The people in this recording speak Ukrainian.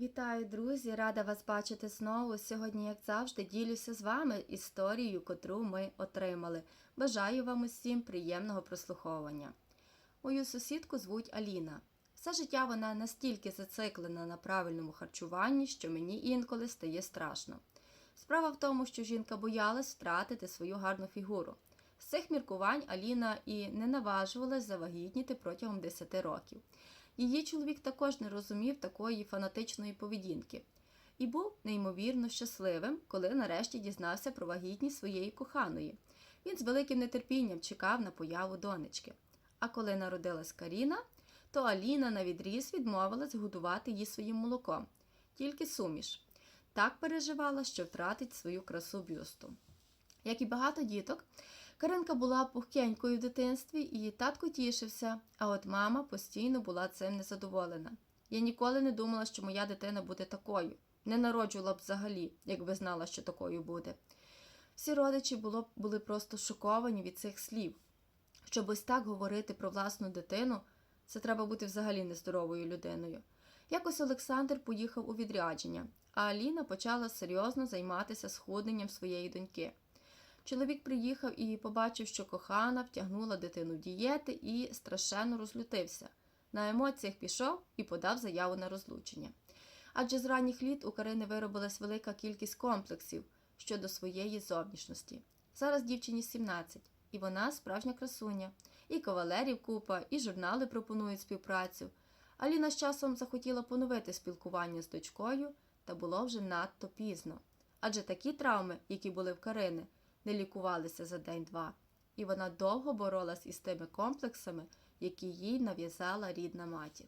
Вітаю, друзі! Рада вас бачити знову. Сьогодні, як завжди, ділюся з вами історією, котру ми отримали. Бажаю вам усім приємного прослуховування. Мою сусідку звуть Аліна. Все життя вона настільки зациклена на правильному харчуванні, що мені інколи стає страшно. Справа в тому, що жінка боялась втратити свою гарну фігуру. З цих міркувань Аліна і не наважувалась завагітніти протягом 10 років. Її чоловік також не розумів такої фанатичної поведінки і був неймовірно щасливим, коли нарешті дізнався про вагітність своєї коханої. Він з великим нетерпінням чекав на появу донечки. А коли народилась Каріна, то Аліна на відріз відмовилась годувати її своїм молоком, тільки суміш. Так переживала, що втратить свою красу бюсту. Як і багато діток, Каринка була пухкенькою в дитинстві, і татко тішився, а от мама постійно була цим незадоволена. Я ніколи не думала, що моя дитина буде такою. Не народжувала б взагалі, якби знала, що такою буде. Всі родичі було, були просто шоковані від цих слів. Щоб ось так говорити про власну дитину, це треба бути взагалі нездоровою людиною. Якось Олександр поїхав у відрядження, а Аліна почала серйозно займатися схудненням своєї доньки. Чоловік приїхав і побачив, що кохана втягнула дитину в дієти і страшенно розлютився. На емоціях пішов і подав заяву на розлучення. Адже з ранніх літ у Карини виробилась велика кількість комплексів щодо своєї зовнішності. Зараз дівчині 17, і вона справжня красуня. І кавалерів купа, і журнали пропонують співпрацю. Аліна з часом захотіла поновити спілкування з дочкою, та було вже надто пізно. Адже такі травми, які були в Карини, не лікувалися за день-два, і вона довго боролась із тими комплексами, які їй нав'язала рідна матір.